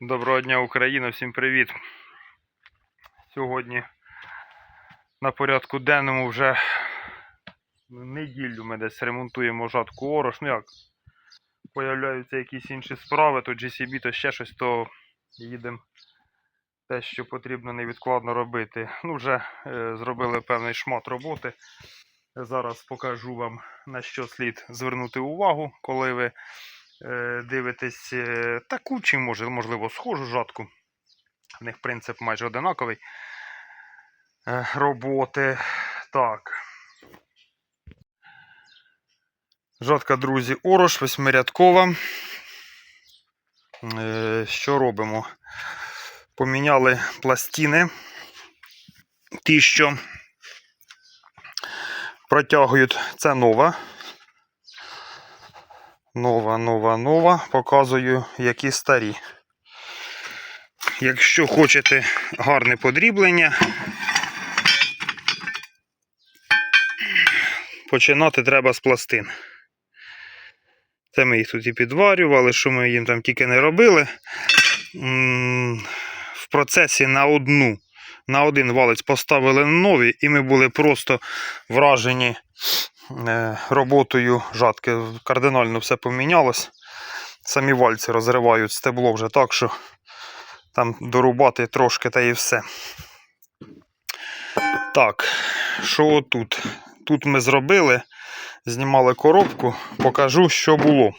Доброго дня, Україна, всім привіт. Сьогодні на порядку денному вже неділю ми десь ремонтуємо жатку Орош. Ну як, появляються якісь інші справи, то GCB, то ще щось, то їдемо те, що потрібно невідкладно робити. Ну, вже е, зробили певний шмат роботи. Зараз покажу вам на що слід звернути увагу, коли ви дивитесь е, таку чи може, можливо схожу жатку. В них принцип майже одинаковий е, роботи. Так. Жатка, друзі, Орош, восьмирядкова. Е, Що робимо? Поміняли пластини. Ті, що протягують, це нова. Нова, нова, нова. Показую, які старі. Якщо хочете гарне подріблення, починати треба з пластин. Це ми їх тут і підварювали, що ми їм там тільки не робили. В процесі на одну, на один валець поставили нові, і ми були просто вражені роботою жатки. Кардинально все помінялось. Самі вальці розривають стебло вже так, що там дорубати трошки та і все. Так, що тут? Тут ми зробили, знімали коробку, покажу, що було.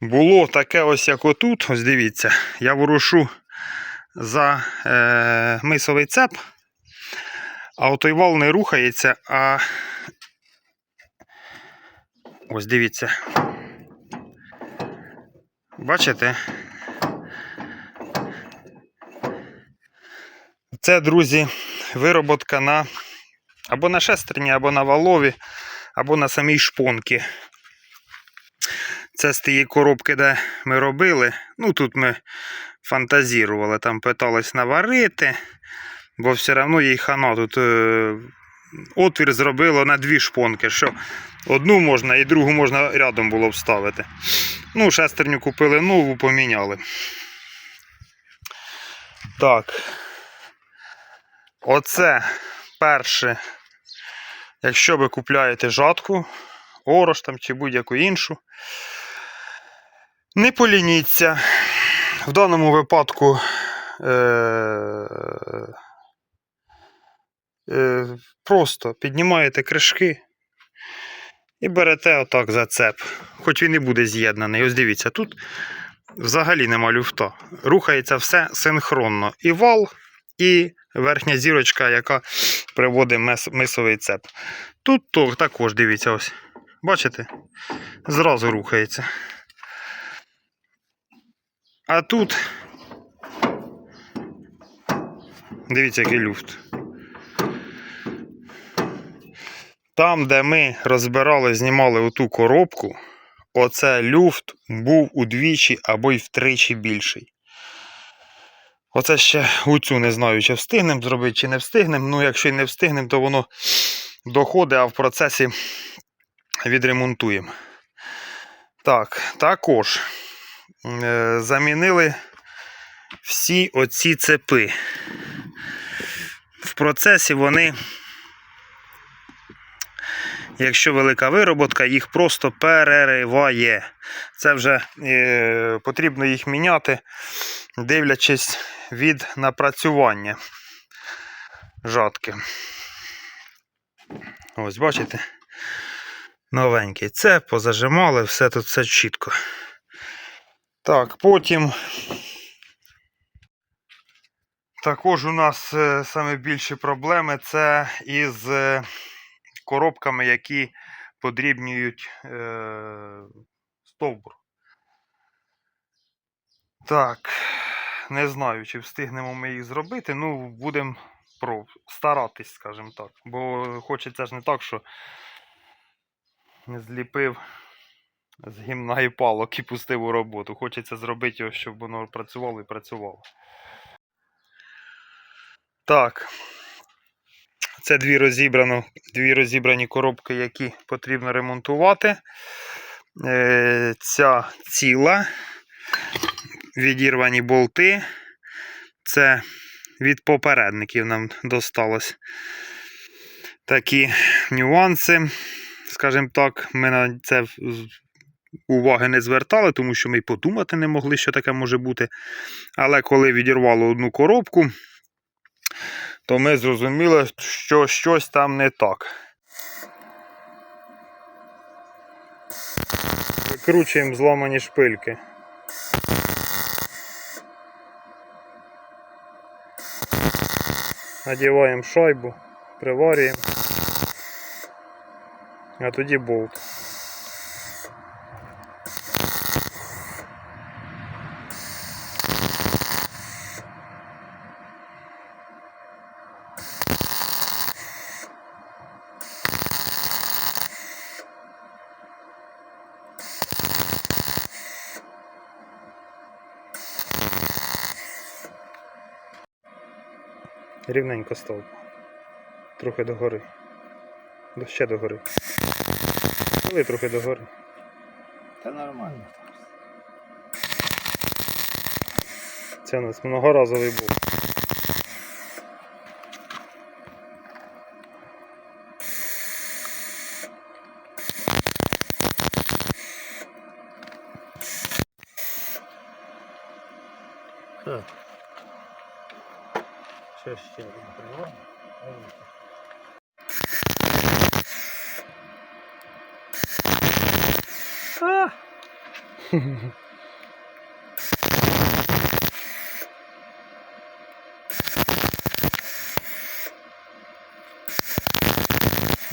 Було таке ось як отут, ось дивіться, я ворушу за е, мисовий цеп, а отой вал не рухається, а ось дивіться. Бачите? Це, друзі, вироботка на або на шестерні, або на валові, або на самій шпонці. Це з тієї коробки, де ми робили. Ну, тут ми фантазірували, там питались наварити, бо все одно їй хана тут е, отвір зробило на дві шпонки, що одну можна і другу можна рядом було вставити. Ну, шестерню купили нову, поміняли. Так. Оце перше. Якщо ви купляєте жатку, орош там чи будь-яку іншу. Не полініться. В даному випадку е- просто піднімаєте кришки і берете отак за цеп. Хоч він і буде з'єднаний. Ось дивіться, тут взагалі нема люфта. Рухається все синхронно. І вал, і верхня зірочка, яка приводить мес- мисовий цеп. Тут також дивіться ось. Бачите? Зразу рухається. А тут. Дивіться, який люфт. Там, де ми розбирали, знімали оту коробку, оце люфт був удвічі або й втричі більший. Оце ще оцю не знаю, чи встигнемо зробити, чи не встигнемо. Ну, якщо й не встигнемо, то воно доходить, а в процесі відремонтуємо. Так, також е, замінили всі оці цепи. В процесі вони, якщо велика вироботка, їх просто перериває. Це вже е, потрібно їх міняти, дивлячись від напрацювання жатки. Ось, бачите? Новенький. Це позажимали, все тут все чітко. Так, потім. Також у нас е, саме більші проблеми це із е, коробками, які подрібнюють е, стовбур. Так, не знаю, чи встигнемо ми їх зробити. Ну, будемо старатись, скажімо так. Бо хочеться ж не так, що зліпив з гімна і палок і пустив у роботу. Хочеться зробити його, щоб воно працювало і працювало. Так. Це дві, розібрано, дві розібрані коробки, які потрібно ремонтувати. е, ця ціла, відірвані болти. Це від попередників нам досталось такі нюанси. Скажімо так, ми на це уваги не звертали, тому що ми й подумати не могли, що таке може бути. Але коли відірвало одну коробку, то ми зрозуміли, що щось там не так. Викручуємо зламані шпильки. Надіваємо шайбу, приварюємо. А тоді болт. Рівненько став. Трохи догори. До- Ще догори. Коли трохи догори. Та нормально. Це у нас многоразовий болт. Так. Що ще один привод? А!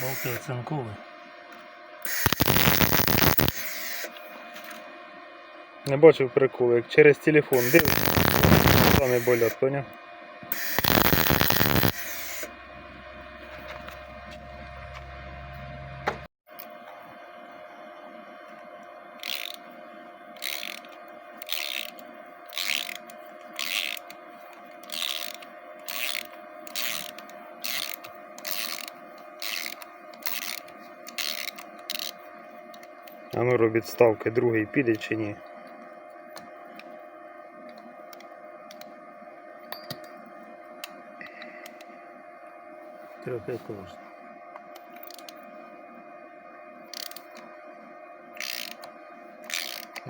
Болти оцинкові. Не бачив приколу, як через телефон дивишся, не болять, поняв? Ну другий піде чи ні? Трохи кожен.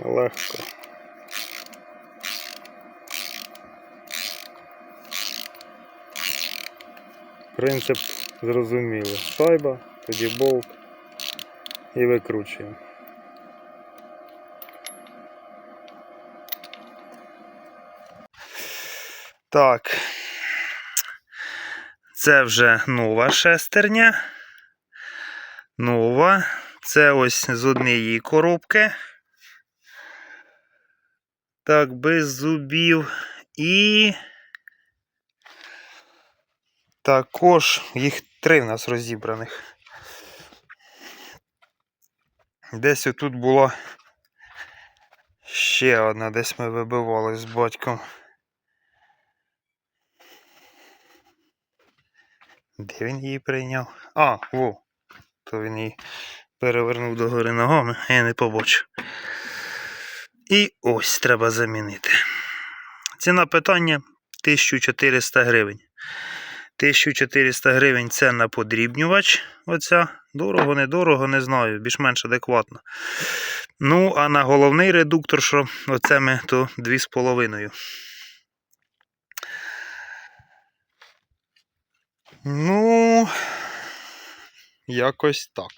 Легко. Принцип зрозумілий. Шайба, тоді болт і викручуємо. Так. Це вже нова шестерня. Нова. Це ось з однієї коробки. Так, без зубів. І. Також їх три в нас розібраних. Десь отут була ще одна, десь ми вибивали з батьком. Де він її прийняв? А, во. То він її перевернув догори ногами, а я не побачив. І ось треба замінити. Ціна питання 1400 гривень. 1400 гривень це на подрібнювач. Оця. Дорого, недорого, не знаю, більш-менш адекватно. Ну, а на головний редуктор, що оце ми, то 2,5. Ну, якось так.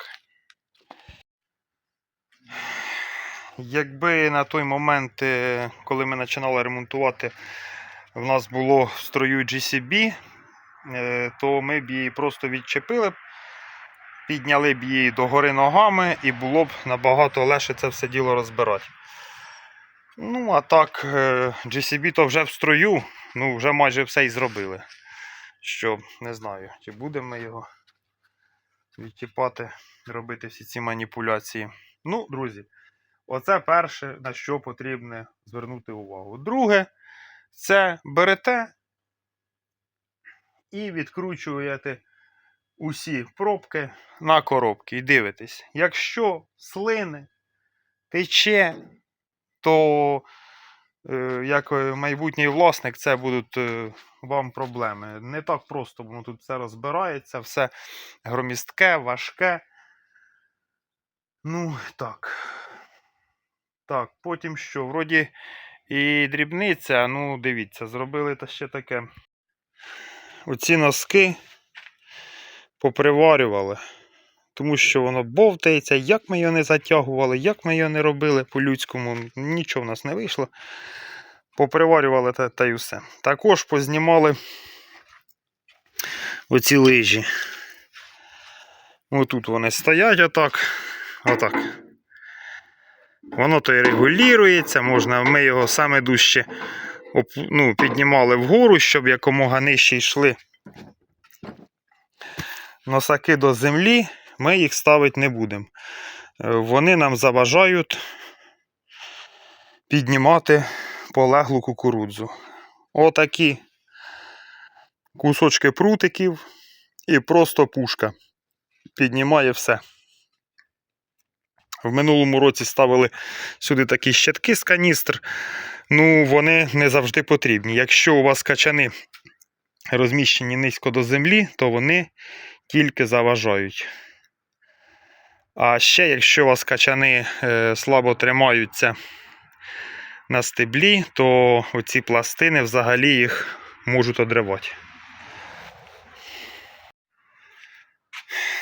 Якби на той момент, е, коли ми починали ремонтувати, в нас було в строю GCB, е, то ми б її просто відчепили, підняли б її догори ногами і було б набагато легше це все діло розбирати. Ну, а так, е, GCB то вже в строю, ну, вже майже все і зробили. Що, не знаю, чи будемо ми його відчіпати, робити всі ці маніпуляції. Ну, друзі, оце перше, на що потрібно звернути увагу. Друге, це берете і відкручуєте усі пробки на коробки і дивитесь, якщо слини тече, то як е, майбутній власник, це будуть е, вам проблеми. Не так просто, воно тут все розбирається, все громістке, важке. Ну, так. Так, потім що? Вроді і дрібниця, ну, дивіться, зробили та ще таке. Оці носки поприварювали. Тому що воно бовтається, як ми його не затягували, як ми його не робили по-людському, нічого в нас не вийшло. Поприварювали та, та й все. Також познімали оці лижі. Отут вони стоять отак. Отак. Воно то і регулюється, можна, ми його саме дужче ну, піднімали вгору, щоб якомога нижче йшли носаки до землі, ми їх ставити не будемо. Е, Вони нам заважають піднімати полеглу кукурудзу. Отакі кусочки прутиків і просто пушка. Піднімає все. В минулому році ставили сюди такі щитки з каністр. Ну, вони не завжди потрібні. Якщо у вас качани розміщені низько до землі, то вони тільки заважають. А ще, якщо у вас качани е, слабо тримаються на стеблі, то оці пластини взагалі їх можуть одривати.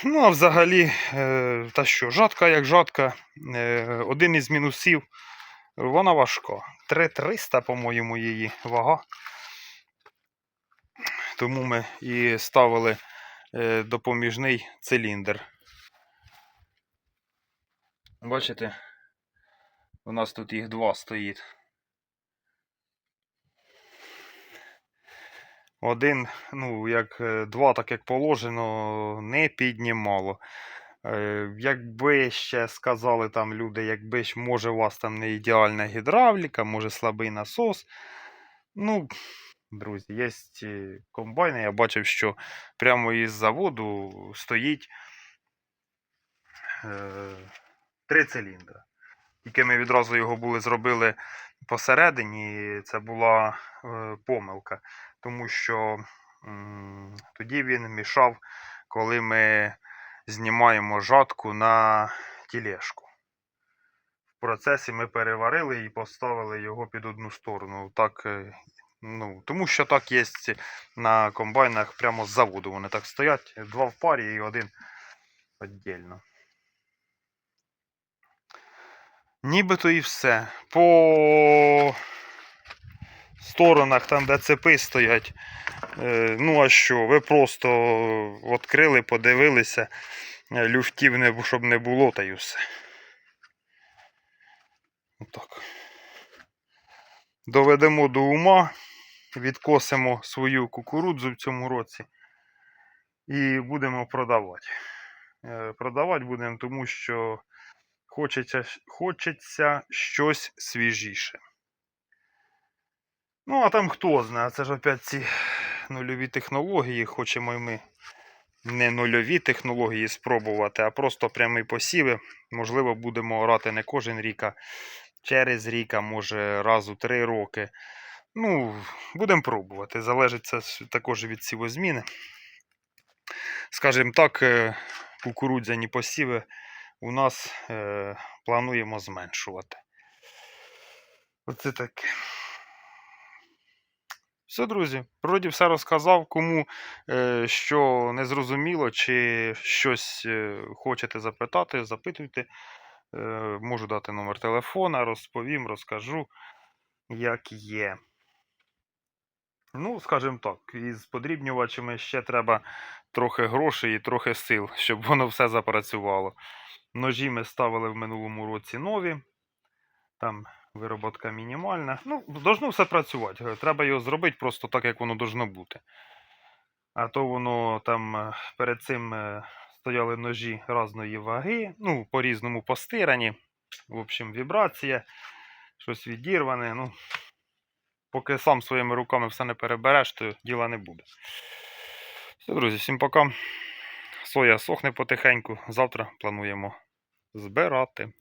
Ну, а взагалі, е, та що, жатка як жатка, е, один із мінусів, вона важка. 3300, по-моєму, її вага. Тому ми і ставили допоміжний циліндр. Бачите, у нас тут їх два стоїть. Один, ну, як е, два, так як положено, не піднімало. Е, Якби ще сказали там люди, якби ж може у вас там не ідеальна гідравліка, може слабий насос. Ну, друзі, є комбайни. Я бачив, що прямо із заводу стоїть е, три циліндри. Тільки ми відразу його були зробили посередині, і це була е, помилка, тому що м, тоді він мішав, коли ми знімаємо жатку на тілешку. В процесі ми переварили і поставили його під одну сторону. Так, е, ну, тому що так є на комбайнах прямо з заводу. Вони так стоять, два в парі і один віддільно. Нібито і все. По сторонах, там, де цепи стоять. е, Ну, а що, ви просто відкрили, подивилися, е, люфтів не, щоб не було, та й все. Отак. Доведемо до ума, відкосимо свою кукурудзу в цьому році і будемо продавати. Е, Продавати будемо, тому що хочеться, хочеться щось свіжіше. Ну, а там хто знає, це ж опять ці нульові технології, хочемо й ми не нульові технології спробувати, а просто прямі посіви. Можливо, будемо орати не кожен рік, а через рік, а може раз у три роки. Ну, будемо пробувати. Залежить це також від сівозміни. Скажімо так, е, кукурудзяні посіви у нас е, плануємо зменшувати. Оце таке. Все, друзі, вроді все розказав. Кому е, що не зрозуміло, чи щось е, хочете запитати, запитуйте. Е, можу дати номер телефона, розповім, розкажу, як є. Ну, скажімо так, із подрібнювачами ще треба трохи грошей і трохи сил, щоб воно все запрацювало. Ножі ми ставили в минулому році нові. Там вироботка мінімальна. Ну, должно все працювати. Треба його зробити просто так, як воно должно бути. А то воно там е, перед цим е, стояли ножі різної ваги, ну, по-різному постирані. В общем, вібрація, щось відірване. Ну, поки сам своїми руками все не перебереш, то діла не буде. Все, друзі, всім пока. Соя сохне потихеньку. Завтра плануємо збирати.